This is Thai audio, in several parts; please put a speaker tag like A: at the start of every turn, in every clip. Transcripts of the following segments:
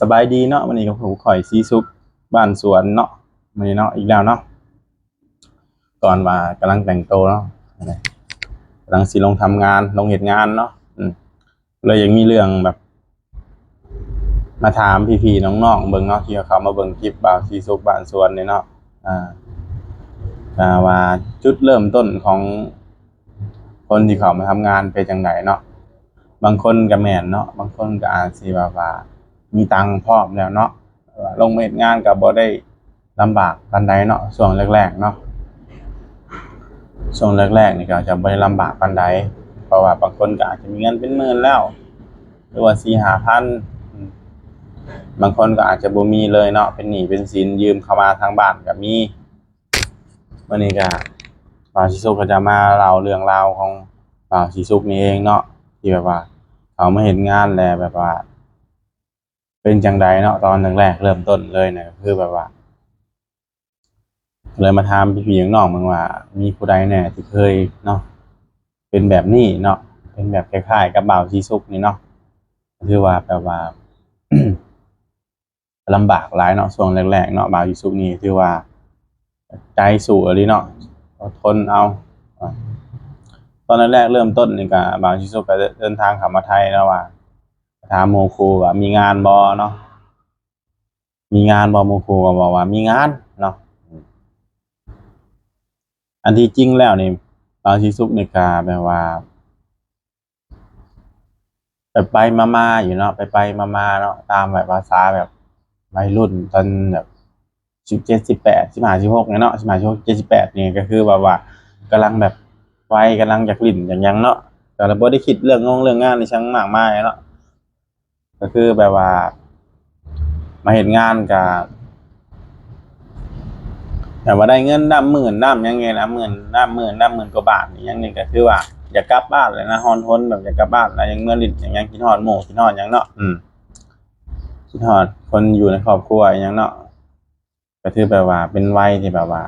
A: สบายดีเนาะวันนี้กับผมข่อยซีซุกบ้านสวนเนาะวันนี้เนาะอีกแล้วเนาะก่อนว่ากำลังแต่งตัวเนาะกำลังสิลงทำงานลงเหตุงานเนาะเลยยังมีเรื่องแบบ มาถามพี่ๆน้องๆเบิ่งเนาะที่เขามาเบิ่งคลิปบ่าวซีซุกบ้านสวนเนี่ยเนาะอ่าว่าจุดเริ่มต้นของคนที่เขามาทำงานเป็นจังไดเนาะบางคนก็แม่นเนาะบางคนก็อาจสิแบบว่า มีตังค์พร้อมแล้วเนาะลงมาเฮ็ดงานก็บ่ได้ลำบากปานใดเนาะช่วงแรกๆเนาะช่วงแรกๆนี่ก็จะบ่ได้ลำบากปานใดเพราะว่าบางคนก็อาจจะมีเงินเป็นหมื่นแล้วหรือว่า4-5,000อืมบางคนก็อาจจะบ่มีเลยเนาะเป็นหนี้เป็นสินยืมเข้ามาทางบ้านก็มีวันนี้ก็บ่าวสิสุกก็จะมาเล่าเรื่องราวของบ่าวสิสุกนี่เองเนาะที่แบบว่าเขามาเห็นงานแล้วแบบว่า เป็นจังใดเนาะตอนแรกๆเริ่มต้นเลยเนี่ยคือแบบว่า เลยมาถามพี่ๆน้องๆมึงว่า มีผู้ใดแน่ที่เคยเนาะเป็นแบบนี้เนาะเป็นแบบคล้ายๆกับบ่าวชีซุกนี่เนาะคือว่าแบบว่าลำบากหลายเนาะช่วงแรกๆเนาะบ่าวชีซุกนี่คือว่า ใจสู้อะไรเนาะทนเอาตอนแรกๆเริ่มต้นนี่ก็บางชิซุก็เดินทางข้ามาไทยแล้วว่า ถามโมครูว่ามีงานบอเนาะมีงานบอโมครูก็บอกว่า มีงานเนาะอันที่จริงแล้วนี่บางชิซุกนี่ก็แบบว่าไปไปมามาๆอยู่เนาะไปไปมามาๆเนาะตามแบบภาษาแบบวัยรุ่นตอนแบบสิบเจ็ดสิบแปดสิบห้าสิบหกเนาะสิบห้าสิบหกเจ็ดสิบแปดนี่ก็คือแบบว่ากำลังแบบวัยกำลังอยากลิ่นอย่างยังเนาะแต่เราบ่ได้คิดเรื่องงงเรื่องงานในช่างมากมายเนาะ ก็คือแบบว่า มาเห็นงานกับแต่ว่าได้เงินน้ำหมื่นน้ำยังไงนะหมื่นน้ำหมื่นน้ำหมื่นกว่าบาทนี่ยังนี่ก็คือว่าอยากกลับบ้านเลยนะฮอนทนแบบอยากกลับบ้านนะยังเมื่อลิ่นอย่างยังคิดฮอดหมู่คิดฮอดหยังเนาะอืมคิดฮอดคนอยู่ในครอบครัวอย่างเนาะก็คือแบบว่า เป็นวัยที่แบบว่า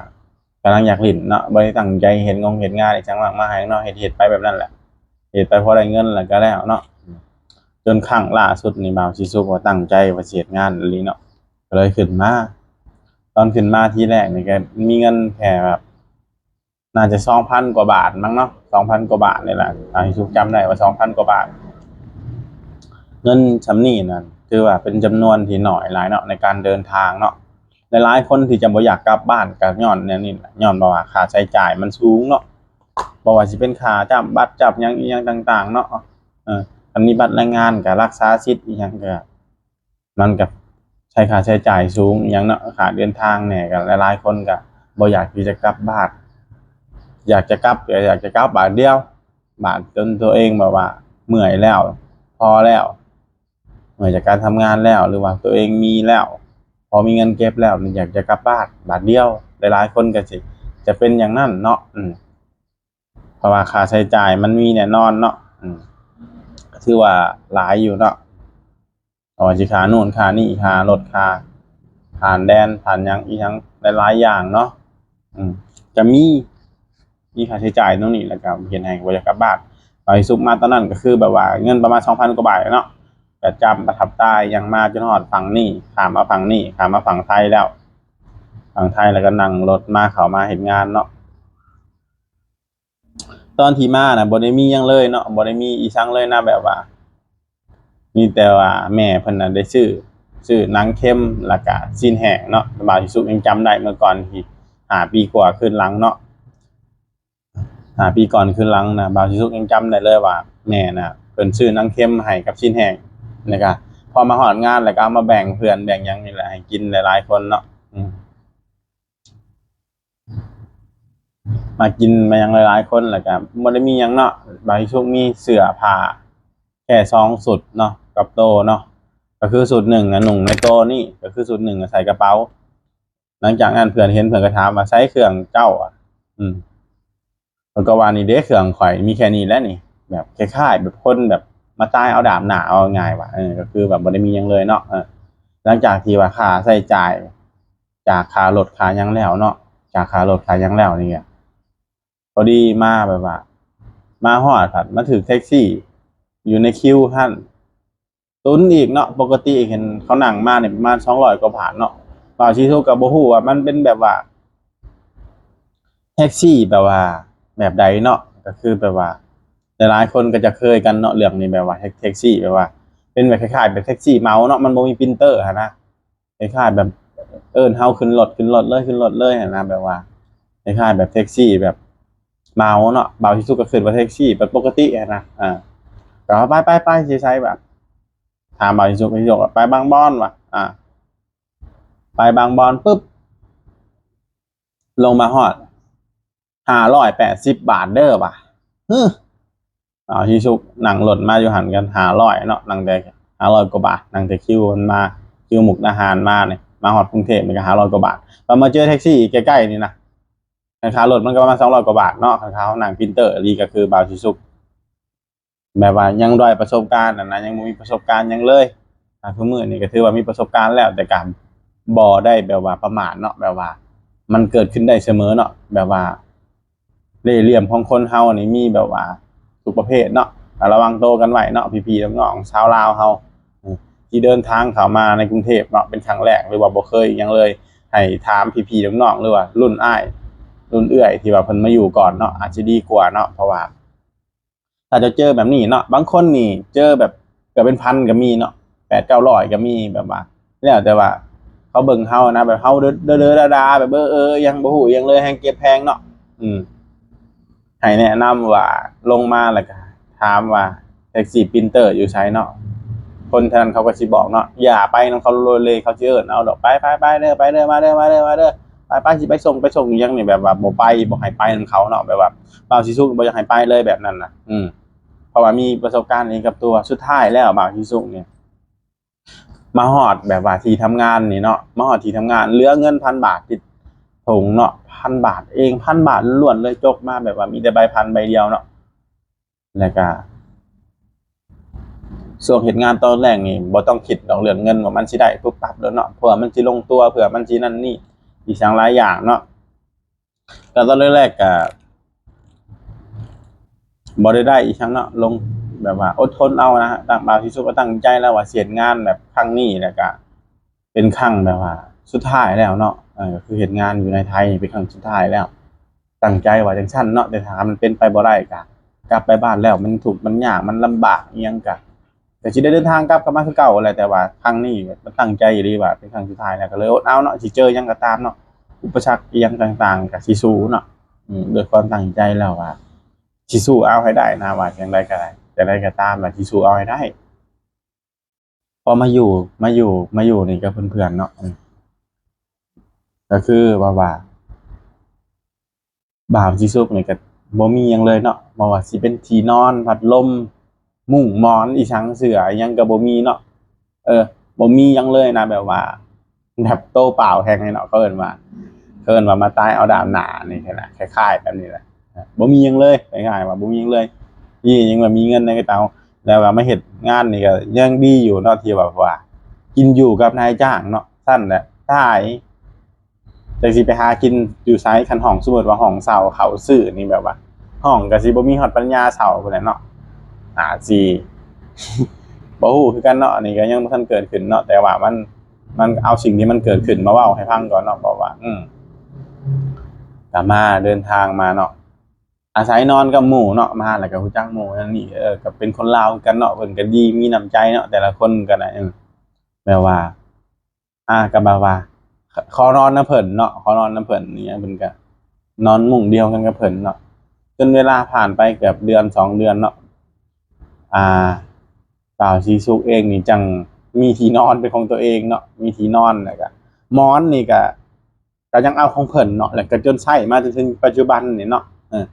A: กำลังอยากหลินเนาะบ่ได้ตั้งใจเห็นงงเห็นงานอีจังหวะมาให้เนาะเฮ็ดเฮ็ดไปแบบนั้นแหละเฮ็ดไปเพราะได้เงินแล้วก็แล้วเนาะ จนครั้งล่าสุดนี่บ่าวสิสุกว่าตั้งใจว่าเฮ็ดงานอีหลีเนาะก็เลยขึ้นมาตอนขึ้นมาที่แรกนี่ก็มีเงินแค่แบบน่าจะ2,000กว่าบาทมั้งเนาะ2,000กว่าบาทนี่แหละบ่าวสิสุกจำได้ว่า2,000กว่าบาท เงินชำนี้นั่นคือว่าเป็นจำนวนที่หน้อยหลายเนาะในการเดินทางเนาะหลายๆคนที่จะบ่อยากกลับบ้านก็ย้อนแนวนี้แหละย้อนบ่ว่าค่าใช้จ่ายมันสูงเนาะบ่ว่าสิเป็นค่าจับบัตรจับหยังอีหยังต่าง ๆ เนาะเออ อันนี้บัตรแรงงานก็รักษาสิทธิ์อีหยังก็มันก็ใช้ค่าใช้จ่ายสูงอีหยังเนาะค่าเดินทางเนี่ยก็หลายๆคนก็บ่อยากที่จะกลับบ้านอยากจะกลับอยากจะกลับบาทเดียว บาทจนตัวเองแบบว่าเมื่อยแล้ว พอแล้วเมื่อยจากการทำงานแล้วหรือว่าตัวเองมีแล้ว พอมีเงินเก็บแล้วอยากจะกลับบ้านบาทเดียวหลายๆคนก็สิจะเป็นอย่างนั้นเนาะเพราะว่าค่าใช้จ่ายมันมีแน่นอนเนาะอืม ถือว่าหลายอยู่เนาะเพราะว่าสิค่านู่นคานี่ค่ารถค่าผ่านแดนผ่านยังอีหยังหลายๆอย่างเนาะอืมจะมีมีค่าใช้จ่ายตรงนี้แล้วก็เห็นให้บ่อยากกลับบ้านไปซุกมาตอนนั้นก็คือแบบว่าเงินประมาณ2,000กว่าบาทเนาะแต่จำประทับใต้ยังมาจนหอดฝั่งนี่ขามมาฝั่งนี่ขามมาฝั่งไทยแล้วฝั่งไทยแล้วก็นั่งรถมาเขามาเห็นงานเนาะ ตอนที่มานะบ่ได้มียังเลยเนาะบ่ได้มีอีสังเลยนะแบบว่า มีแต่ว่าแม่เพิ่นน่ะได้ซื้อซื้อนังเค็มล้วก็ซีนแหงเนาะบาวที่สุดยังจำได้เมื่อก่อนที่หาปีกว่าขึ้นหลังเนาะหาปีก่อนขึ้นหลังนะบาวที่สุดยังจำได้เลยว่า แม่น่ะเพิ่นซื้อนังเค็มให้กับซีนแห้งนะครับพอมาหอดงานแล้วก็เอามาแบ่งเพื่อนแบ่งยังนี่แหละให้กินหลายๆคนเนาะอื มากินมายังหลายๆคนแล้วก็บ่ได้มีหยังเนาะบางช่วงมีเสื้อผ้าแค่สองสุดเนาะกับโตเนาะก็คือสุดหนึ่งอะหนุ่งในโตนี่ก็คือสุดหนึ่งอะใส่กระเป๋า หลังจากนั้นเพื่อนเห็นเพื่อนก็ถามาใช้เครื่องเจ้าอะ อืมแล้วก็ว่านี่เด้เครื่องข่อยมีแค่นี้แล้วนี่ แบบคล้ายๆแบบคนแบบมาตายเอาดาบหนาเอาง่ายว่ะเออก็คือแบบบ่ได้มียังเลยเนาะเออหลังจากที่ว่าค่าใช้จ่าย จากค่ารถค่ายังแล้วเนาะจากค่ารถค่ายังแล้วนี่อะ พอดีมาแบบว่า มาฮอดผัดมาถึงแท็กซี่ อยู่ในคิวท่านตุนอีกเนาะปกติเห็นเขาหนังมาเนี่ยประมาณสองร้อยกว่าบาทเนาะบ่าวชีทุกกับโบฮูว่ามันเป็นแบบว่าแท็กซี่แบบว่า แบบใดเนาะก็คือแบบว่าหลายคนก็จะเคยกันเนาะเรื่องนี้แบบว่าแท็กซี่แบบว่า เป็นแบบคล้ายๆแบบแท็กซี่เมาเนาะมันบ่มีปรินเตอร์อะนะคล้ายๆแบบเอิ้นเฮาขึ้นรถขึ้นรถเลยขึ้นรถเลยอะนะแบบว่าคล้ายๆแบบแท็กซี่แบบ เมาเนาะบ่าวชีทุกก็ขึ้นว่าแท็กซี่แบบปกติอะนะอ่าก็ว่าไปไปไปสิใช้แบบถามบ่าวชีทุกพี่โยกไปบางบอนว่ะอ่าไปบางบอนปุ๊บลงมาฮอดห้าร้อยแปดสิบบาทเด้อป่ะฮึอาที่ชุกหนังหล่นมาอยู่หันกันหาร้อยเนาะหนังแต่หาร้อยกว่าบาทหนังแต่คิวมันมาคิวหมุกดาหารมาเนี่ยมาฮอดกรุงเทพมันก็หาร้อยกว่าบาทพอมาเจอแท็กซี่ใกล้ๆนี่นะ ราคารถมันก็ประมาณสองร้อยกว่าบาทเนาะราคาหนังพินเตอร์รีก็คือบาวชิซุกแบบว่ายังด้อยประสบการณ์นะนะยังมีประสบการณ์ยังเลยอ่าทุกมือนี่ก็ถือว่ามีประสบการณ์แล้วแต่การบ่ได้แบบว่าประมาทเนาะแบบว่า มันเกิดขึ้นได้เสมอเนาะแบบว่าเล่เหลี่ยมของคนเฮานี่มีแบบว่าทุกประเภทเนาะอ่ระวังโตกันไว้เนาะพี่ๆน้องๆชาวลาวเฮาที่เดินทางเข้ามาในกรุงเทพเนาะเป็นครั้งแรกหรือว่าบ่เคยยังเลย ให้ถามพี่ๆน้องๆหรือว่ารุ่นอ้าย รุ่นเอื้อยที่ว่าเพิ่นมาอยู่ก่อนเนาะอาจจะดีกว่าเนาะเพราะว่าถ้าจะเจอแบบนี้เนาะบางคนนี่เจอแบบเกือบเป็นพันก็มีเนาะแปดเก้าร้อยก็มีแบบว่าแล้วแต่ว่าเขาเบิ่งเฮานะแบบเฮาเด้อเด้อเด้อดาๆแบบเออเออยังบ่ฮู้ยังเลยแฮงเก็บแพงเนาะอืมให้แนะนำว่าลงมาแล้วก็ถามว่าแท็กซี่ปรินเตอร์อยู่ไสเนาะคนท่านั้นเขาก็สิบอกเนาะอย่าไปนำเขาโลเลยเขาสิเอิ้นเอาดอกไปไปไปเด้อไปเด้อมาเด้อมาเด้อมาเด้อ ไปไปสิไปส่งไปส่งอีหยังนี่แบบว่าบ่ไปบ่ให้ไปนำเขาเนาะแบบว่าบ่าวชิซุบ่อยากให้ไปเลยแบบนั้นนะอืมเพราะว่ามีประสบการณ์นี้กับตัวสุดท้ายแล้วบ่าวชิซุเนี่ย มาหอดแบบว่าที่ทำงานนี่เนาะมาหอดที่ทำงานเหลือเงินพันบาทติดถุงเนาะพันบาทเองพันบาทล้วนเลยจกมาแบบว่ามีแต่ใบพันใบเดียวเนาะแล้วก็ส่วนเหตุงานตอนแรกนี่บ่ต้องคิดดอกเรื่องเงินว่ามันสิได้ปุ๊บปั๊บแล้วเนาะเผื่อมันสิลงตัวเผื่อมันสินั่นนี่ อีกอย่างหลายอย่างเนาะแต่ตอนแรกๆก็บ่ได้ได้อีกครั้งเนาะลงแบบว่า อดทนเอานะฮะตั้งบางที่สุดก็ตั้งใจแล้วว่าเสียงานแบบครั้งนี้แล้วก็เป็นครั้งแบบว่า สุดท้ายแล้วเนาะเออคือเห็นงานอยู่ในไทยเป็นครั้งสุดท้ายแล้ว ตั้งใจว่าจังซั่นเนาะแต่ถามมันเป็นไปบ่ได้ก็กลับไปบ้านแล้วมันถูกมันยากมันลำบากเอียงก็ แต่สิได้เดินทางกลับกลับมาคือเก่าแหละแต่ว่าครั้งนี้มันตั้งใจดีว่าเป็นครั้งสุดท้ายแล้วก็เลยอดเอาเนาะสิเจอยังก็ตามเนาะอุปสรรคยังต่าง ๆก็สิสู้เนาะด้วยความตั้งใจแล้วว่าชิสู้เอาให้ได้นะว่าอย่างไรก็ได้จะได้ก็ตามว่าชิสู้เอาให้ได้พอมาอยู่มาอยู่มาอยู่นี่กับเพื่อนๆเนาะก็คือว่าว่าบ่าวชิซุกนี่ก็บ่มีหยังเลยเนาะบ่ว่าสิเป็นที่นอนพัดลม หมอนอีชังเสือยังก็บ่มีเนาะเออบ่มียังเลยนะแบบว่าแบบโตเปล่าแทงให้เนาะเขาเอินว่าเขาเอินว่ามาตายเอาดามหนานี่แหละคล้ายๆแบบนี้แหละบ่มียังเลยง่ายๆว่าบ่มียังเลยยี่ยังว่ามีเงินในกระเป๋าแล้วว่ามาเฮ็ดงานนี่ก็ยังดีอยู่เนาะที่แบบว่า กินอยู่กับนายจ้างเนาะสั้นแหละตายแต่สิไปหากินอยู่ไสคันห้องสมมติว่าห้องเช่าเขาซื้อนี่แบบว่าห้องก็สิบ่มีฮอดปัญญาเช่าพุ่นแหละเนาะ อาจสิบ่ฮู้คือกันเนาะอันนี้ก็ยังบ่ทันเกิดขึ้นเนาะแต่ว่ามันมันเอาสิ่งที่มันเกิดขึ้นมาเว้าให้ฟังก่อนเนาะเพราะว่า อืมก็มาเดินทางมาเนาะอาศัยนอนกับหมู่เนาะมาแล้วก็รู้จักหมู่นั่นนี่เออก็เป็นคนลาวกันเนาะเพิ่นก็ดีมีน้ำใจเนาะแต่ละคนก็น่ะแบบว่า อ่าก็บบว่าขอนอนน้ำเพิ่นเนาะขอนอนน้ำเพิ่นนี่เพิ่นก็นอนมุ้งเดียวกันกับเพิ่นเนาะจนเวลาผ่านไปเกือบเดือนสองเดือนเนาะ อ่าสาวชีซุกเองนี่จังมีที่นอนเป็นของตัวเองเนาะมีที่นอนแล้วก็มอนนี่ก็ก็ยังเอาของเพิ่นเนาะแล้วก็จนใช้มาจนถึงปัจจุบันนี่เนาะเออ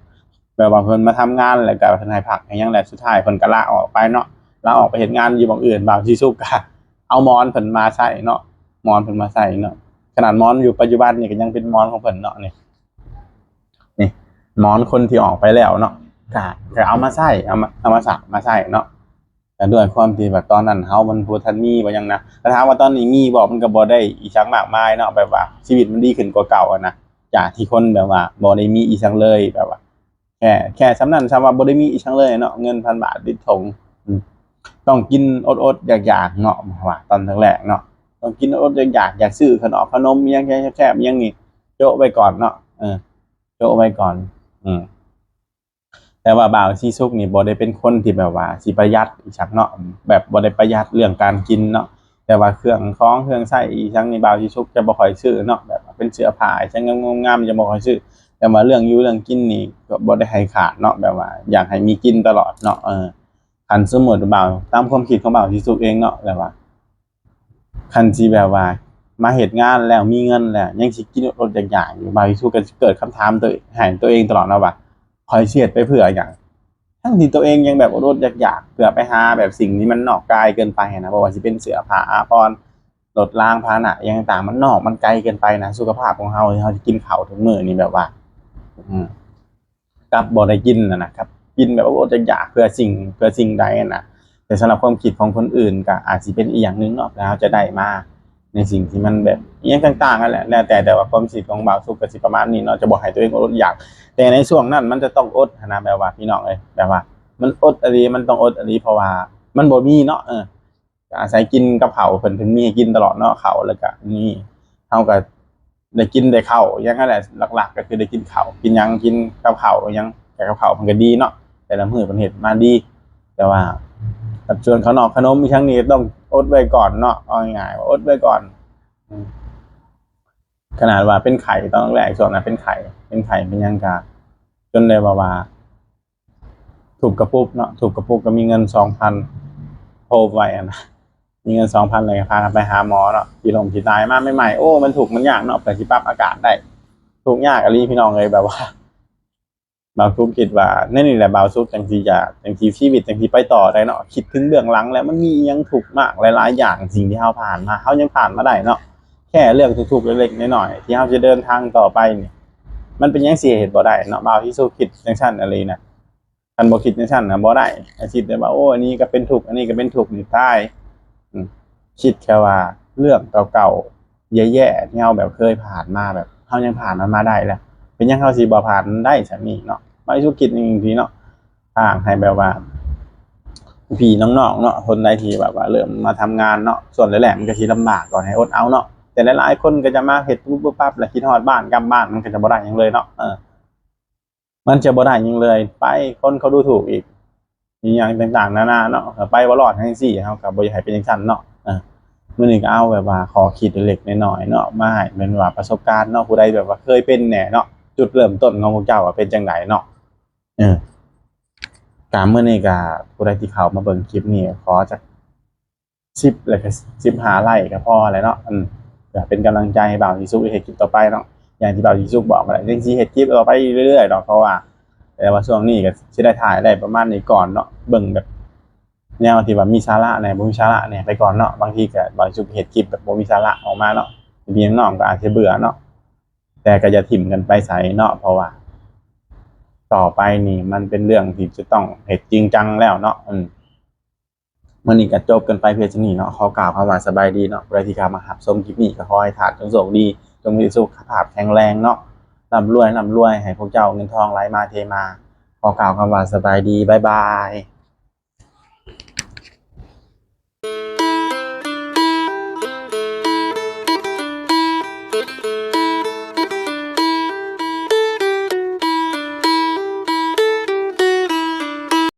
A: แบบว่าเพิ่นมาทำงานแล้วก็เพิ่นให้พักยังแหละสุดท้ายเพิ่นก็ลาออกไปเนาะลาออกไปเฮ็ดงานอยู่บางอื่นบางที่สุกก็เอามอนเพิ่นมาใส่เนาะมอนเพิ่นมาใส่เนาะขนาดมอนอยู่ปัจจุบันนี่ก็ยังเป็นมอนของเพิ่นเนาะนี่นี่มอนคนที่ออกไปแล้วเนาะ ก็ก็เอามาใส่เอามาเอามาสักมาใส่เนาะแต่ด้วยความที่แบบตอนนั้นเฮามันบ่ทันมีบ่ยังนะแต่ถามว่าตอนนี้มีบ่มันก็บ่ได้อีชังมากมายเนาะแบบว่าชีวิตมันดีขึ้นกว่าเก่าอะนะจากที่คนแบบว่าบ่ได้มีอีชังเลยแบบว่าแค่แค่สำนันสำว่าบ่ได้มีอีชั้งเลยเนาะเงินพันบาทติดถงต้องกินอดอดๆอยากๆเนาะว่าตอนแรกเนาะต้องกินอดๆอยากๆอยากซื้อขนมขนมยังแซ่บๆอิหยังนี่โจะไว้ก่อนเนาะเออโจะไว้ก่อน อืม แต่ว่าบ่าวซีซุกนี่บ่ได้เป็นคนที่แบบว่าสิประหยัดอีชักเนาะแบบบ่ได้ประหยัดเรื่องการกินเนาะแต่ว่าเครื่องของเครื่องใช้อีชังนี่บ่าวซีซุกจะบ่ค่อยซื้อเนาะแบบเป็นเสื้อผ้าอีชังงามๆจะบ่ค่อยซื้อแต่ว่าเรื่องอยู่เรื่องกินนี่ก็บ่ได้ให้ขาดเนาะแบบว่า อยากให้มีกินตลอดเนาะเออคันสมมุติบ่าวตามความคิดของบ่าวซีซุกเองเนาะแบบว่าคันสิแบบว่ามาเหตุงานแล้วมีเงินแล้วยังสิกินรถอย่างๆอยู่บ่าวซีซุกก็เกิดคำถามตัวให้ตัวเองตลอดเนาะว่า คอยเสียดไปเผื่ออย่างทั้งที่ตัวเองยังแบบอดๆอยากๆเผื่อไปหาแบบสิ่งที่มันนอกกายเกินไปนะเบอกว่าสิเป็นเสือผ้าอาภรณ์รถล้างพาหนะอยังต่างมันนอกมันไกลเกินไปนะสุขภาพของเราเราจะกินเข้าวทุกมือนี่แบบว่า อืกับบ่ได้กินนะนะครับ กินแบบว่าอดอยากๆเพื่อสิ่งเพื่อสิ่งใดนะแต่สำหรับความคิดของคนอื่นก็อาจจะเป็นอีกอย่างหนึงเนาะแล้วจะได้มาก ในสิ่งที่มันแบบอหยังต่างๆนั่นแหละแล้วแต่แต่ว่าความคิดของบ่าวสุขก็สิประมาณนี้เนาะจะบอกให้ตัวเองอดอยาก แต่ในช่วงนั้นมันจะต้องอดนะแบบว่าพี่น้องเลยแบบว่า มันอดอะไรมันต้องอดอะไรเพราะว่า มันบ่มีเนาะเอออาศัยกินกับเขาเพิ่นเพิ่นมีกินตลอดเนาะเขาแล้วก็นี่เฮาก็ได้กินได้ข้าวยังนั่นแหละหลัก ๆ ก็คือได้กินข้าวกินยังกินกับข้ายังแต่กับข้ามันก็ดีเนาะแต่ละมื้อเพิ่นเฮ็ดมาดี แต่ว่า กับส่วนขนมขนมมีทั้งนี้ต้องอดไว้ก่อนเนาะเอาง่ายๆว่าอดไว้ก่อนขนาดว่าเป็นไข่ตอนแรกส่วนนั้นเป็นไข่ เป็นไข่เป็นยังกาจนได้ว่าว่าถูกกระปุกเนาะถูกกระปุกก็มีเงินสองพันโทรไว้นะมีเงินสองพันเลยพากันไปหาหมอเนาะพี่ลมพี่ตายมากใหม่ๆโอ้ มันถูกมันยากเนาะแต่ที่ปรับอากาศได้ ถูกยากอะลีพี่น้องเลยแบบว่า บางทุกคิดว่านี่นี่แหละบางซุกจังทีจะจังทีชีวิตจังทีไปต่อได้เนาะคิดถึงเบื้องหลังแล้วมันมียังถูกมากหลายๆอย่างสิ่งที่เขาผ่านมาเขายังผ่านมาได้เนาะแค่เรื่องทุกๆเล็กๆน้อยๆที่เขาจะเดินทางต่อไปเนี่ยมันเป็นยังเสียเหตุบ่ได้เนาะบาวที่สู้คิดจังซั่นอะไรนะคันบ่คิดจังซั่นนะบ่ได้อาคิดได้ว่าโอ้อันนี้ก็เป็นทุกอันนี้ก็เป็นทุกนี่ตายคิดแค่ว่าเรื่องเก่าๆแย่ๆที่เฮาแบบเคยผ่านมาแบบเฮายังผ่านมันมาได้แหละเป็นยังเฮาสิบ่ผ่านได้ซั่นนี่เนาะ บ่าวที่สู้คิดจริงๆเนาะทางให้แบบว่าพี่น้องๆเนาะคนใดที่แบบว่าเริ่มมาทำงานเนาะส่วนแรกๆมันก็สิลำบากก่อนให้อดเอาเนาะแต่หลายๆคนก็จะมาเฮ็ดปุ๊บปุ๊บปั๊บแล้วคิดฮอดบ้านกลับบ้านมันก็จะบ่ได้ยังเลยเนาะเออมันจะบ่ได้ยังเลย ไปคนเขาดูถูกอีกมีหยังต่างๆนานาเนาะไปบ่รอดทั้งสี่เฮาก็บ่อยากให้เป็นจังซั่นเนาะเออมื้อนี้ก็เอาแบบว่าขอคิดเล็กๆน้อยๆเนาะมาให้เป็นว่าประสบการณ์เนาะผู้ใดแบบว่าเคยเป็นแหน่เนาะจุดเริ่มต้นของพวกเจ้าว่าเป็นจังไดเนาะ เออการมื้อนี้ก็ผู้ใดที่เขามาเบิ่งคลิปนี้ขอจัก10แล้วก็15ไลค์ก็พอแล้วเนาะอืมอยากเป็นกำลังใจให้บ่าวยีซุกเฮ็ดคลิปต่อไปเนาะอย่างที่บ่าวยีซุกบอกมาแหละจริงๆเฮ็ดคลิปต่อไปเรื่อยๆเนาะเพราะว่าแต่ว่าช่วงนี้ก็สิได้ถ่ายได้ประมาณนี้ก่อนเนาะเบิ่งแบบแนวที่ว่ามีสาระแหน่บ่มีสาระแหน่ยไปก่อนเนาะบางทีก็บ่าวยีซุกเฮ็ดคลิปแบบบ่มีสาระออกมาเนาะพี่น้องก็อาจจะเบื่อเนาะแต่ก็อย่าถิ่มกันไปใส่เนาะเพราะว่า ต่อไปนี่ มันเป็นเรื่องที่จะต้องเหตุจริงจังแล้วเนาะอืมมันอนี้ก็จบกันไปเพียงเท่านี้เนาะขอกล่าวคำว่าสบายดีเนาะบรที่กามาหับชมคลิปนี้ก็ขอให้ถาดจงโชคดีจงมีสุขภาพแข็งแรงเนาะร่ำรวยร่ำรวยให้พวกเจ้าเงินทองไหลมาเทมาขอกล่าวคำว่าสบายดีบายบาย